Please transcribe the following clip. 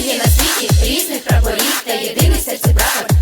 є на світі різних прапорів, та єдиний серце прапор